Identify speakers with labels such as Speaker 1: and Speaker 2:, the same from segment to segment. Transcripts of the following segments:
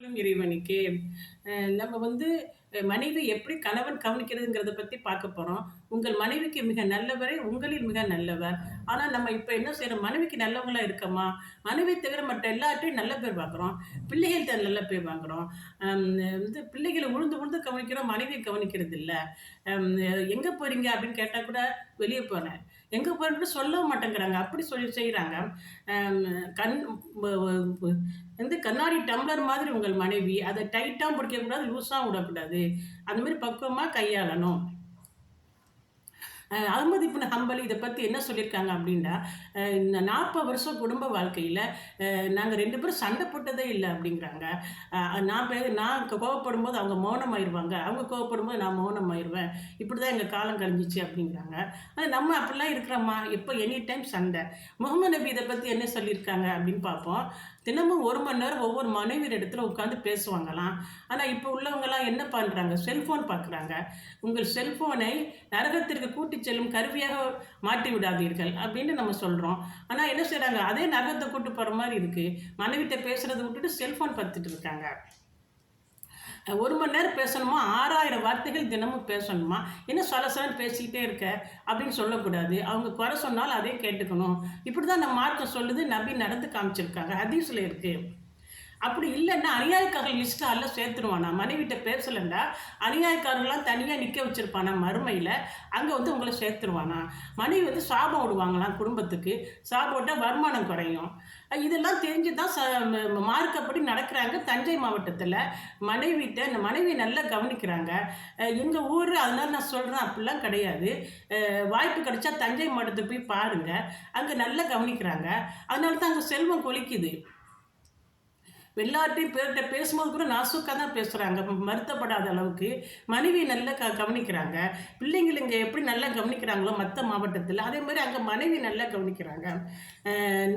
Speaker 1: இறைவனுக்கே. அஹ் நம்ம வந்து அஹ் மனைவி எப்படி கணவன் கவனிக்கிறதுங்கிறத பற்றி பார்க்க போகிறோம் உங்கள் மனைவிக்கு மிக நல்லவரே உங்களில் மிக நல்லவர். ஆனால் நம்ம இப்போ என்ன செய்யறோம் மனைவிக்கு நல்லவங்களா இருக்கமா? மனைவி தவிர மற்ற எல்லார்ட்டையும் நல்ல பேர் பார்க்குறோம் பிள்ளைகள்கிட்ட நல்ல பேர் வாங்குறோம். ஹம், வந்து பிள்ளைகளை உழுந்து உழுந்து கவனிக்கிறோம் மனைவியை கவனிக்கிறது இல்லை எங்கே போகிறீங்க அப்படின்னு கேட்டால் கூட வெளியே போனேன் எங்கே போகிறேன்னு சொல்லவும் மாட்டேங்கிறாங்க. அப்படி சொல்லி செய்கிறாங்க கண் வந்து கண்ணாடி டம்ளர் மாதிரி உங்கள் மனைவி அதை டைட்டாக பிடிக்கக்கூடாது லூஸாக விடக்கூடாது. அந்த மாதிரி பக்குவமாக கையாளணும். அஹ் அகமது இப்னு ஹம்பலி இதை பற்றி என்ன சொல்லியிருக்காங்க அப்படின்னா இந்த நாற்பது வருஷம் குடும்ப வாழ்க்கையில் நாங்கள் ரெண்டு பேரும் சண்டை போட்டதே இல்லை அப்படிங்கிறாங்க. நான் பே நான் கோவப்படும் போது அவங்க மௌனமாயிருவாங்க அவங்க கோவப்படும் போது நான் மௌனமாயிருவேன் இப்படி தான் எங்கள் காலம் கழிஞ்சிச்சு அப்படிங்கிறாங்க. ஆனால் நம்ம அப்படிலாம் இருக்கிறோமா? எப்போ எனி டைம் சண்டை. முகமது நபி இதை பற்றி என்ன சொல்லியிருக்காங்க அப்படின்னு பார்ப்போம். தினமும் ஒரு மணி நேரம் ஒவ்வொரு மனைவியர் இடத்துல உட்காந்து பேசுவாங்களாம். ஆனால் இப்போ உள்ளவங்கலாம் என்ன பண்ணுறாங்க செல்ஃபோன் பார்க்குறாங்க உங்கள் செல்ஃபோனை நரகத்திற்கு கூட்டி செல்லும் கருவியாக மாற்றி விடாதீர்கள் அப்படின்னு நம்ம சொல்கிறோம் ஆனால் என்ன செய்கிறாங்க அதே நரகத்தை கூட்டு போகிற மாதிரி இருக்குது மனைவிட்ட பேசுகிறத விட்டுட்டு செல்ஃபோன் பார்த்துட்டு இருக்காங்க. ஒரு மணி நேரம் பேசணுமா? ஆறாயிரம் வார்த்தைகள் தினமும் பேசணுமா? என்ன சலசலன்னு பேசிக்கிட்டே இருக்க? அப்படின்னு சொல்லக்கூடாது. அவங்க குறை சொன்னாலும் அதே கேட்டுக்கணும். இப்படி தான் நம்ம மார்க்கம் சொல்லுது. நபி நடந்து காமிச்சிருக்காங்க. ஹதீஸில் இருக்குது அப்படி இல்லைன்னா அநியாயக்காரர்கள் லிஸ்ட்டு அல்ல சேர்த்துருவானா மனைவிட்ட பேசலண்டா அநியாயக்காரர்கள்லாம் தனியாக நிற்க வச்சுருப்பானா மறுமையில்? அங்கே வந்து உங்களை சேர்த்துருவானா? மனைவி வந்து சாபம் விடுவாங்களாம் குடும்பத்துக்கு. சாபம் விட்டால் வருமானம் குறையும். இதெல்லாம் தெரிஞ்சு தான் ச மார்க்கப்படி நடக்கிறாங்க தஞ்சை மாவட்டத்தில். மனைவிட்ட இந்த மனைவி நல்லா கவனிக்கிறாங்க. எங்கள் ஊர் அதனால நான் சொல்கிறேன் அப்படிலாம் கிடையாது. வாய்ப்பு கிடைச்சா தஞ்சை மாவட்டத்துக்கு போய் பாருங்கள் அங்கே நல்லா கவனிக்கிறாங்க. அதனால தான் அங்கே செல்வம் கொலிக்குது எல்லார்ட்டையும் பேர்கிட்ட பேசும்போது கூட நாசுக்காக தான் பேசுகிறாங்க மறுத்தப்படாத அளவுக்கு மனைவி நல்லா க கவனிக்கிறாங்க. பிள்ளைங்கள் இங்கே எப்படி நல்லா கவனிக்கிறாங்களோ மற்ற மாவட்டத்தில் அதே மாதிரி அங்கே மனைவி நல்லா கவனிக்கிறாங்க.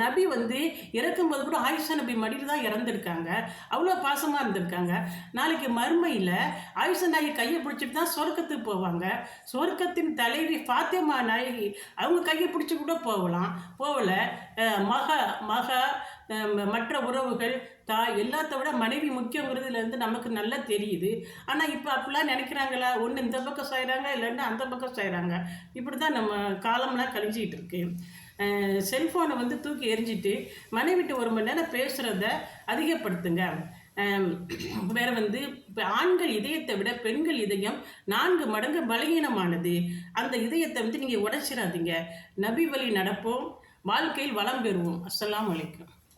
Speaker 1: நபி வந்து இறக்கும்போது கூட ஆயிஷா நபி மடியில் தான் இறந்துருக்காங்க. அவ்வளோ பாசமாக இருந்திருக்காங்க. நாளைக்கு மறுமையில் ஆயிஷா நாயகி கையை பிடிச்சிட்டு தான் சொர்க்கத்துக்கு போவாங்க. சொர்க்கத்தின் தலைவி ஃபாத்திமா நாயகி அவங்க கையை பிடிச்சி கூட போகலாம். போகல. மக மக மற்ற உறவுகள் தாய் எல்லாத்த விட மனைவி முக்கியங்கிறதுலேருந்து நமக்கு நல்லா தெரியுது. ஆனால் இப்போ அப்படிலாம் நினைக்கிறாங்களா? ஒன்று இந்த பக்கம் செய்கிறாங்க இல்லைன்னா அந்த பக்கம் செய்கிறாங்க இப்படி தான் நம்ம காலம்லாம் கழிஞ்சிக்கிட்டு இருக்கு. செல்ஃபோனை வந்து தூக்கி எரிஞ்சிட்டு மனைவிட்டு ஒரு மணி நேரம் பேசுகிறத அதிகப்படுத்துங்க. வேற வந்து இப்போ ஆண்கள் இதயத்தை விட பெண்கள் இதயம் நான்கு மடங்கு பலகீனமானது. அந்த இதயத்தை வந்து நீங்கள் உடைச்சிடாதீங்க நபி வழி நடப்போம் வாழ்க்கையில் வளம் பெறுவோம். அஸ்லாம் அலைக்கும்.